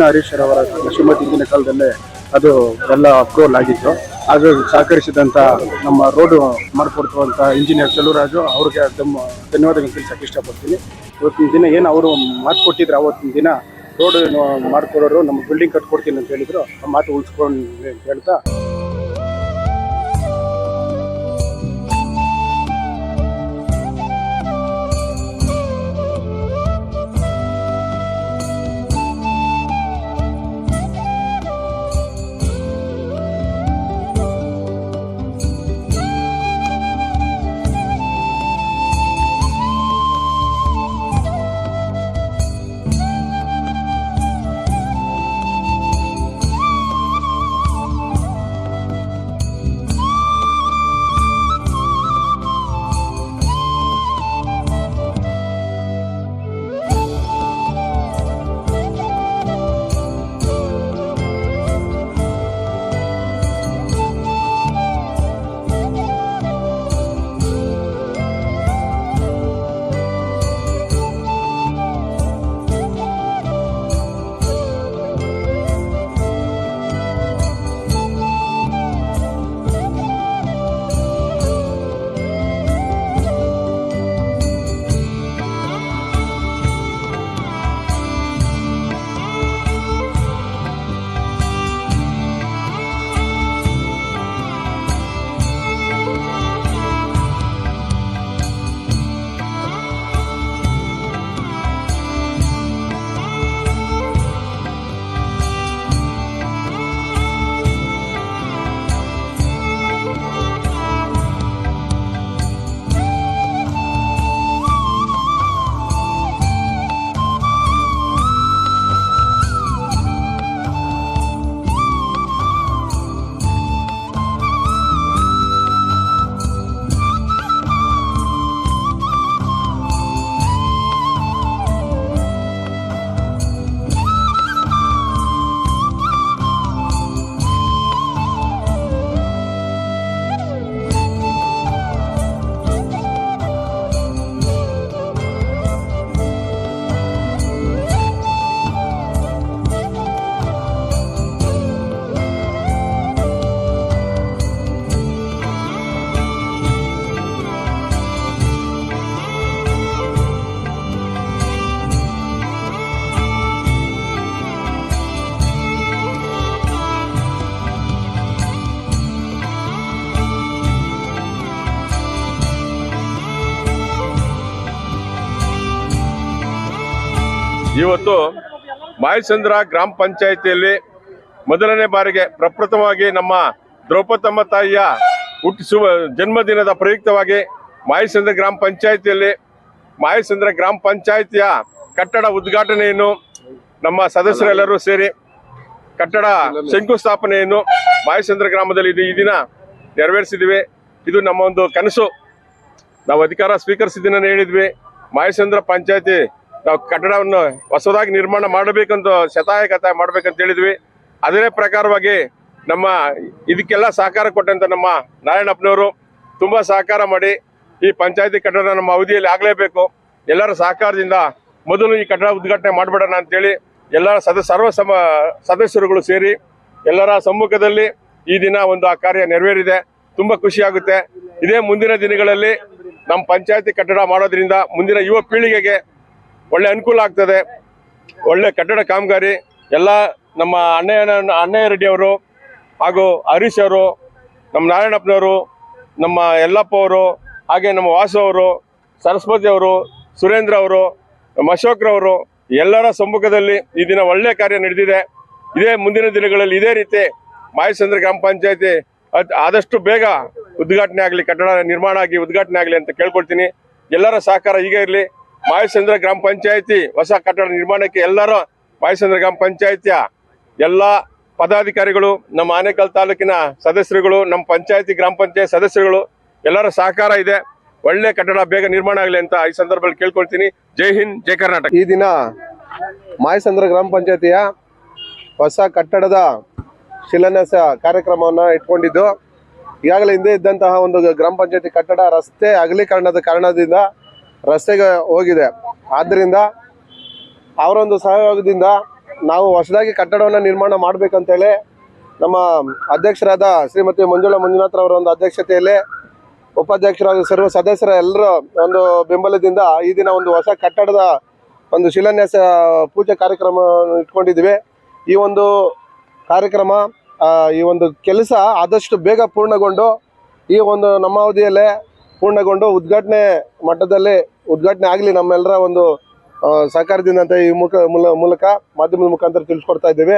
ಹರೀಶ್ ಅವರ ಶ್ರೀಮತಿ ಹಿಂದಿನ ಕಾಲದಲ್ಲೇ ಅದು ಎಲ್ಲ ಅಪ್ರೂವಲ್ ಆಗಿತ್ತು. ಅದು ಸಹಕರಿಸಿದಂತ ನಮ್ಮ ರೋಡ್ ಮಾಡಿಕೊಡ್ತುವಂತ ಇಂಜಿನಿಯರ್ ಚಲುರಾಜು ಅವ್ರಿಗೆ ತಮ್ಮ ಧನ್ಯವಾದಗಳು ತಿಳಿಸಕ್ಕೆ ಇಷ್ಟಪಡ್ತೀನಿ. ಇವತ್ತಿನ ದಿನ ಏನು ಅವರು ಮಾತು ಕೊಟ್ಟಿದ್ರು ಅವತ್ತಿನ ದಿನ ರೋಡ್ ಮಾಡಿಕೊಡೋರು ನಮ್ಮ ಬಿಲ್ಡಿಂಗ್ ಕಟ್ಕೊಡ್ತೀನಿ ಅಂತ ಹೇಳಿದ್ರು, ಆ ಮಾತು ಉಳಿಸ್ಕೊಂಡು ಹೇಳ್ತಾ ಇವತ್ತು ಮಾಯಸಂದ್ರ ಗ್ರಾಮ ಪಂಚಾಯಿತಿಯಲ್ಲಿ ಮೊದಲನೇ ಬಾರಿಗೆ ಪ್ರಪ್ರಥಮವಾಗಿ ನಮ್ಮ ದ್ರೌಪದಮ್ಮ ತಾಯಿಯ ಹುಟ್ಟಿಸುವ ಜನ್ಮದಿನದ ಪ್ರಯುಕ್ತವಾಗಿ ಮಾಯಸಂದ್ರ ಗ್ರಾಮ ಪಂಚಾಯಿತಿಯಲ್ಲಿ ಮಾಯಸಂದ್ರ ಗ್ರಾಮ ಪಂಚಾಯಿತಿಯ ಕಟ್ಟಡ ಉದ್ಘಾಟನೆಯನ್ನು ನಮ್ಮ ಸದಸ್ಯರೆಲ್ಲರೂ ಸೇರಿ ಕಟ್ಟಡ ಶಂಕುಸ್ಥಾಪನೆಯನ್ನು ಮಾಯಸಂದ್ರ ಗ್ರಾಮದಲ್ಲಿ ಈ ದಿನ ನೆರವೇರಿಸಿದ್ವಿ. ಇದು ನಮ್ಮ ಒಂದು ಕನಸು. ನಾವು ಅಧಿಕಾರ ಸ್ವೀಕರಿಸಿದ್ದೀನಿ ಹೇಳಿದ್ವಿ. ಮಾಯಸಂದ್ರ ಪಂಚಾಯತಿ ನಾವು ಕಟ್ಟಡವನ್ನು ಹೊಸದಾಗಿ ನಿರ್ಮಾಣ ಮಾಡಬೇಕಂತ ಶತಾಯಕತ ಮಾಡ್ಬೇಕಂತ ಹೇಳಿದ್ವಿ. ಅದೇ ಪ್ರಕಾರವಾಗಿ ನಮ್ಮ ಇದಕ್ಕೆಲ್ಲ ಸಹಕಾರ ಕೊಟ್ಟಂತ ನಮ್ಮ ನಾರಾಯಣಪ್ಪನವರು ತುಂಬಾ ಸಹಕಾರ ಮಾಡಿ ಈ ಪಂಚಾಯತಿ ಕಟ್ಟಡ ನಮ್ಮ ಅವಧಿಯಲ್ಲಿ ಆಗಲೇಬೇಕು. ಎಲ್ಲರ ಸಹಕಾರದಿಂದ ಮೊದಲು ಈ ಕಟ್ಟಡ ಉದ್ಘಾಟನೆ ಮಾಡಬೇಡೋಣ ಅಂತೇಳಿ ಎಲ್ಲರ ಸದ, ಸರ್ವ ಸಮ, ಸದಸ್ಯರುಗಳು ಸೇರಿ ಎಲ್ಲರ ಸಮ್ಮುಖದಲ್ಲಿ ಈ ದಿನ ಒಂದು ಆ ಕಾರ್ಯ ನೆರವೇರಿದೆ. ತುಂಬಾ ಖುಷಿ ಆಗುತ್ತೆ. ಇದೇ ಮುಂದಿನ ದಿನಗಳಲ್ಲಿ ನಮ್ಮ ಪಂಚಾಯತಿ ಕಟ್ಟಡ ಮಾಡೋದ್ರಿಂದ ಮುಂದಿನ ಯುವ ಪೀಳಿಗೆಗೆ ಒಳ್ಳೆ ಅನುಕೂಲ ಆಗ್ತದೆ. ಒಳ್ಳೆ ಕಟ್ಟಡ ಕಾಮಗಾರಿ, ಎಲ್ಲ ನಮ್ಮ ಅಣ್ಣಯ್ಯ ಅಣ್ಣಯ್ಯ ರೆಡ್ಡಿ ಅವರು ಹಾಗೂ ಹರೀಶ್ ಅವರು, ನಮ್ಮ ನಾರಾಯಣಪ್ಪನವರು, ನಮ್ಮ ಯಲ್ಲಪ್ಪ ಅವರು, ಹಾಗೆ ನಮ್ಮ ವಾಸು ಅವರು, ಸರಸ್ವತಿ ಅವರು, ಸುರೇಂದ್ರ ಅವರು, ನಮ್ಮ ಅಶೋಕ್ರವರು ಎಲ್ಲರ ಸಮ್ಮುಖದಲ್ಲಿ ಈ ದಿನ ಒಳ್ಳೆ ಕಾರ್ಯ ನಡೆದಿದೆ. ಇದೇ ಮುಂದಿನ ದಿನಗಳಲ್ಲಿ ಇದೇ ರೀತಿ ಮಾಯಸಂದ್ರ ಗ್ರಾಮ ಪಂಚಾಯತಿ ಆದಷ್ಟು ಬೇಗ ಉದ್ಘಾಟನೆ ಆಗಲಿ, ಕಟ್ಟಡ ನಿರ್ಮಾಣ ಆಗಿ ಉದ್ಘಾಟನೆ ಆಗಲಿ ಅಂತ ಕೇಳ್ಕೊಳ್ತೀನಿ. ಎಲ್ಲರ ಸಹಕಾರ ಹೀಗೆ ಇರಲಿ. ಮಾಯಚಂದ್ರ ಗ್ರಾಮ ಪಂಚಾಯತಿ ಹೊಸ ಕಟ್ಟಡ ನಿರ್ಮಾಣಕ್ಕೆ ಎಲ್ಲರೂ ಮಾಯಸಂದ್ರ ಗ್ರಾಮ ಪಂಚಾಯತಿಯ ಎಲ್ಲ ಪದಾಧಿಕಾರಿಗಳು, ನಮ್ಮ ಆನೇಕಲ್ ತಾಲೂಕಿನ ಸದಸ್ಯರುಗಳು, ನಮ್ಮ ಪಂಚಾಯತಿ ಗ್ರಾಮ ಪಂಚಾಯತ್ ಸದಸ್ಯರುಗಳು, ಎಲ್ಲರ ಸಹಕಾರ ಇದೆ. ಒಳ್ಳೆ ಕಟ್ಟಡ ಬೇಗ ನಿರ್ಮಾಣ ಆಗಲಿ ಅಂತ ಈ ಸಂದರ್ಭದಲ್ಲಿ ಕೇಳ್ಕೊಳ್ತೀನಿ. ಜೈ ಹಿಂದ್, ಜೈ ಕರ್ನಾಟಕ. ಈ ದಿನ ಮಾಯಸಂದ್ರ ಗ್ರಾಮ ಪಂಚಾಯತಿಯ ಹೊಸ ಕಟ್ಟಡದ ಶಿಲಾನ್ಯಾಸ ಕಾರ್ಯಕ್ರಮವನ್ನು ಇಟ್ಕೊಂಡಿದ್ದು, ಈಗಾಗಲೇ ಹಿಂದೆ ಇದ್ದಂತಹ ಒಂದು ಗ್ರಾಮ ಪಂಚಾಯತಿ ಕಟ್ಟಡ ರಸ್ತೆ ಅಗಲೀಕರಣದ ಕಾರಣದಿಂದ ರಸ್ತೆಗೆ ಹೋಗಿದೆ. ಆದ್ದರಿಂದ ಅವರೊಂದು ಸಹಯೋಗದಿಂದ ನಾವು ಹೊಸದಾಗಿ ಕಟ್ಟಡವನ್ನು ನಿರ್ಮಾಣ ಮಾಡಬೇಕಂತೇಳಿ ನಮ್ಮ ಅಧ್ಯಕ್ಷರಾದ ಶ್ರೀಮತಿ ಮಂಜುಳಾ ಮಂಜುನಾಥ್ರವರ ಒಂದು ಅಧ್ಯಕ್ಷತೆಯಲ್ಲಿ ಉಪಾಧ್ಯಕ್ಷರಾದ ಸರ್ವ ಸದಸ್ಯರ ಎಲ್ಲರ ಒಂದು ಬೆಂಬಲದಿಂದ ಈ ದಿನ ಒಂದು ಹೊಸ ಕಟ್ಟಡದ ಒಂದು ಶಿಲಾನ್ಯಾಸ ಪೂಜೆ ಕಾರ್ಯಕ್ರಮ ಇಟ್ಕೊಂಡಿದ್ವಿ ಈ ಒಂದು ಕಾರ್ಯಕ್ರಮ ಈ ಒಂದು ಕೆಲಸ ಆದಷ್ಟು ಬೇಗ ಪೂರ್ಣಗೊಂಡು ಈ ಒಂದು ನಮ್ಮ ಅವಧಿಯಲ್ಲೇ ಪೂರ್ಣಗೊಂಡು ಉದ್ಘಾಟನೆ ಮಟ್ಟದಲ್ಲಿ ಉದ್ಘಾಟನೆ ಆಗಲಿ ನಮ್ಮೆಲ್ಲರ ಒಂದು ಸಹಕಾರದಿಂದ ಅಂತ ಈ ಮುಖ, ಮೂಲ- ಮೂಲಕ ಮಾಧ್ಯಮದ ಮುಖಾಂತರ ತಿಳಿಸ್ಕೊಡ್ತಾ ಇದ್ದೇವೆ.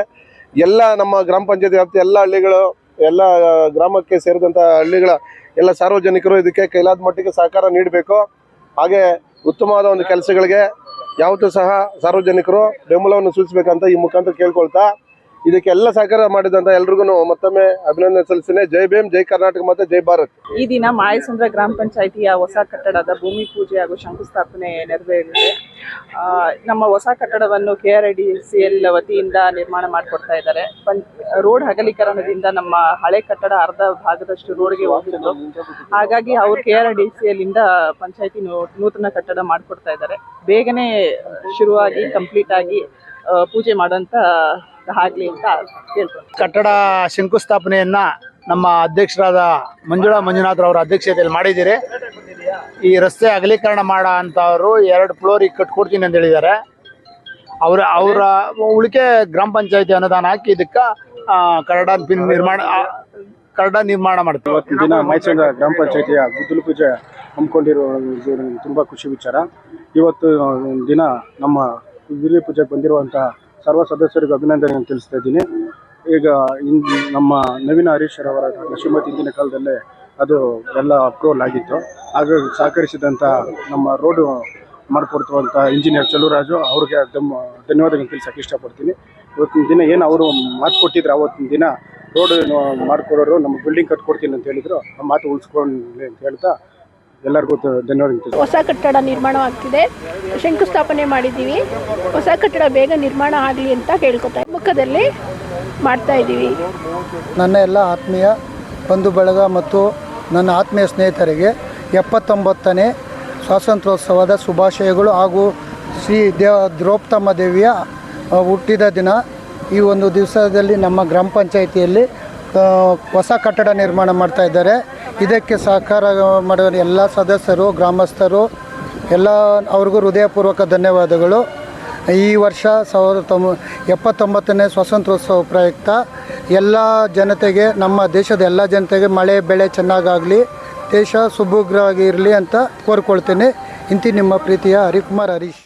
ಎಲ್ಲ ನಮ್ಮ ಗ್ರಾಮ ಪಂಚಾಯತಿ ವ್ಯಾಪ್ತಿ ಎಲ್ಲ ಹಳ್ಳಿಗಳು, ಎಲ್ಲ ಗ್ರಾಮಕ್ಕೆ ಸೇರಿದಂಥ ಹಳ್ಳಿಗಳ ಎಲ್ಲ ಸಾರ್ವಜನಿಕರು ಇದಕ್ಕೆ ಕೈಲಾದ ಮಟ್ಟಿಗೆ ಸಹಕಾರ ನೀಡಬೇಕು. ಹಾಗೆ ಉತ್ತಮವಾದ ಒಂದು ಕೆಲಸಗಳಿಗೆ ಯಾವತ್ತೂ ಸಹ ಸಾರ್ವಜನಿಕರು ಬೆಂಬಲವನ್ನು ಸೂಚಿಸಬೇಕಂತ ಈ ಮುಖಾಂತರ ಕೇಳ್ಕೊಳ್ತಾ ಇದಕ್ಕೆ ಎಲ್ಲ ಸಹಕಾರ ಮಾಡಿದಂತ ಎಲ್ರಿಗೂ ಮತ್ತೊಮ್ಮೆ ಅಭಿನಂದನೆ ಸಲ್ಲಿಸ್ತೇನೆ. ಜೈ ಭೀಮ್, ಜೈ ಕರ್ನಾಟಕ ಮತ್ತೆ ಜೈ ಭಾರತ್. ಈ ದಿನ ಮಾಯಸಂದ್ರ ಗ್ರಾಮ ಪಂಚಾಯಿತಿಯ ಹೊಸ ಕಟ್ಟಡದ ಭೂಮಿ ಪೂಜೆ ಹಾಗೂ ಶಂಕುಸ್ಥಾಪನೆ ನೆರವೇರಿದೆ. ನಮ್ಮ ಹೊಸ ಕಟ್ಟಡವನ್ನು K R I D C L ವತಿಯಿಂದ ನಿರ್ಮಾಣ ಮಾಡಿಕೊಡ್ತಾ ಇದ್ದಾರೆ. ರೋಡ್ ಹಗಲೀಕರಣದಿಂದ ನಮ್ಮ ಹಳೆ ಕಟ್ಟಡ ಅರ್ಧ ಭಾಗದಷ್ಟು ರೋಡ್ಗೆ ಹೋಗಿದ್ದು ಹಾಗಾಗಿ ಅವರು ಕೆ ಆರ್ ಡಿ ಸಿ ಇಂದ ಪಂಚಾಯಿತಿ ನೂತನ ಕಟ್ಟಡ ಮಾಡಿಕೊಡ್ತಾ ಇದ್ದಾರೆ. ಬೇಗನೆ ಶುರುವಾಗಿ, ಕಂಪ್ಲೀಟ್ ಆಗಿ ಪೂಜೆ ಮಾಡೋಂಥ ಆಗ್ಲಿ ಅಂತ ಕೇಳ್ಕೊಂಡು ಕಟ್ಟಡ ಶಂಕುಸ್ಥಾಪನೆಯನ್ನ ನಮ್ಮ ಅಧ್ಯಕ್ಷರಾದ ಮಂಜುಳಾ ಮಂಜುನಾಥ್ ಅವರ ಅಧ್ಯಕ್ಷತೆಯಲ್ಲಿ ಮಾಡಿದ್ದೀರಿ. ಈ ರಸ್ತೆ ಅಗಲೀಕರಣ ಮಾಡೋ ಅವರು ಎರಡು ಫ್ಲೋರಿಗೆ ಕಟ್ಕೊಡ್ತೀನಿ ಅಂತ ಹೇಳಿದ್ದಾರೆ. ಅವರ ಅವರ ಉಳಿಕೆ ಗ್ರಾಮ ಪಂಚಾಯತಿ ಅನುದಾನ ಹಾಕಿ ಇದಕ್ಕೆ ಕರಡ ಪಿನ್ ನಿರ್ಮಾಣ ಕರಡ ನಿರ್ಮಾಣ ಮಾಡ್ತೀವಿ. ಇವತ್ತಿನ ದಿನ ಮೈಸೂರಿನ ಗ್ರಾಮ ಪಂಚಾಯತಿಯ ಗುದ್ದಲು ಪೂಜೆ ಹಮ್ಮಿಕೊಂಡಿರೋ ತುಂಬ ಖುಷಿ ವಿಚಾರ. ಇವತ್ತು ದಿನ ನಮ್ಮ ಗುದ್ದಲಿ ಪೂಜೆಗೆ ಬಂದಿರುವಂಥ ಸರ್ವ ಸದಸ್ಯರಿಗೂ ಅಭಿನಂದನೆ ತಿಳಿಸ್ತಾ ಇದ್ದೀನಿ. ಈಗ ಇಂದು ನಮ್ಮ ನವೀನ ಹರೀಶ್ ಅವರ ಶ್ರೀಮತಿ ಹಿಂದಿನ ಕಾಲದಲ್ಲೇ ಅದು ಎಲ್ಲ ಅಪ್ರೂವಲ್ ಆಗಿತ್ತು. ಹಾಗಾಗಿ ಸಹಕರಿಸಿದಂಥ ನಮ್ಮ ರೋಡು ಮಾಡಿಕೊಡ್ತಿರುವಂಥ ಇಂಜಿನಿಯರ್ ಚಲುರಾಜು ಅವ್ರಿಗೆ ತಮ್ಮ ಧನ್ಯವಾದಗಳನ್ನು ತಿಳಿಸೋಕೆ ಇಷ್ಟಪಡ್ತೀನಿ. ಇವತ್ತಿನ ದಿನ ಏನು ಅವರು ಮಾತು ಕೊಟ್ಟಿದ್ರು ಅವತ್ತಿನ ದಿನ ರೋಡ್ ಮಾಡಿಕೊಡೋರು ನಮ್ಮ ಬಿಲ್ಡಿಂಗ್ ಕಟ್ಕೊಡ್ತೀನಿ ಅಂತ ಹೇಳಿದ್ರು. ಆ ಮಾತು ಉಳಿಸ್ಕೊಂಡು ಅಂತ ಹೇಳ್ತಾ ಎಲ್ಲರಿಗೂ ಧನ್ಯವಾದ ಹೊಸ ಕಟ್ಟಡ ನಿರ್ಮಾಣವಾಗ್ತಿದೆ. ಶಂಕುಸ್ಥಾಪನೆ ಮಾಡಿದ್ದೀವಿ. ಹೊಸ ಕಟ್ಟಡ ಬೇಗ ನಿರ್ಮಾಣ ಆಗಲಿ ಅಂತ ಕೇಳ್ಕೊತಾ ಮುಖದಲ್ಲಿ ಮಾಡ್ತಾ ಇದ್ದೀವಿ. ನನ್ನ ಎಲ್ಲ ಆತ್ಮೀಯ ಬಂಧು ಬಳಗ ಮತ್ತು ನನ್ನ ಆತ್ಮೀಯ ಸ್ನೇಹಿತರಿಗೆ ಎಪ್ಪತ್ತೊಂಬತ್ತನೇ ಸ್ವಾತಂತ್ರ್ಯೋತ್ಸವದ ಶುಭಾಶಯಗಳು ಹಾಗೂ ಶ್ರೀ ದೇವ ದ್ರೋಪ್ತಮ್ಮ ದೇವಿಯ ಹುಟ್ಟಿದ ದಿನ ಈ ಒಂದು ದಿವಸದಲ್ಲಿ ನಮ್ಮ ಗ್ರಾಮ ಪಂಚಾಯಿತಿಯಲ್ಲಿ ಹೊಸ ಕಟ್ಟಡ ನಿರ್ಮಾಣ ಮಾಡ್ತಾ ಇದ್ದಾರೆ. ಇದಕ್ಕೆ ಸಹಕಾರ ಮಾಡುವ ಎಲ್ಲ ಸದಸ್ಯರು, ಗ್ರಾಮಸ್ಥರು, ಎಲ್ಲ ಅವ್ರಿಗೂ ಹೃದಯಪೂರ್ವಕ ಧನ್ಯವಾದಗಳು. ಈ ವರ್ಷ ಸಾವಿರದ ತೊಂಬ, ಎಪ್ಪತ್ತೊಂಬತ್ತನೇ ಸ್ವಾತಂತ್ರ್ಯೋತ್ಸವ ಪ್ರಯುಕ್ತ ಎಲ್ಲ ಜನತೆಗೆ, ನಮ್ಮ ದೇಶದ ಎಲ್ಲ ಜನತೆಗೆ ಮಳೆ, ಬೆಳೆ ಚೆನ್ನಾಗಾಗಲಿ, ದೇಶ ಸುಭದ್ರವಾಗಿ ಇರಲಿ ಅಂತ ಕೋರ್ಕೊಳ್ತೇನೆ. ಇಂತಿ ನಿಮ್ಮ ಪ್ರೀತಿಯ ಹರಿಕುಮಾರ್ ಹರೀಶ್.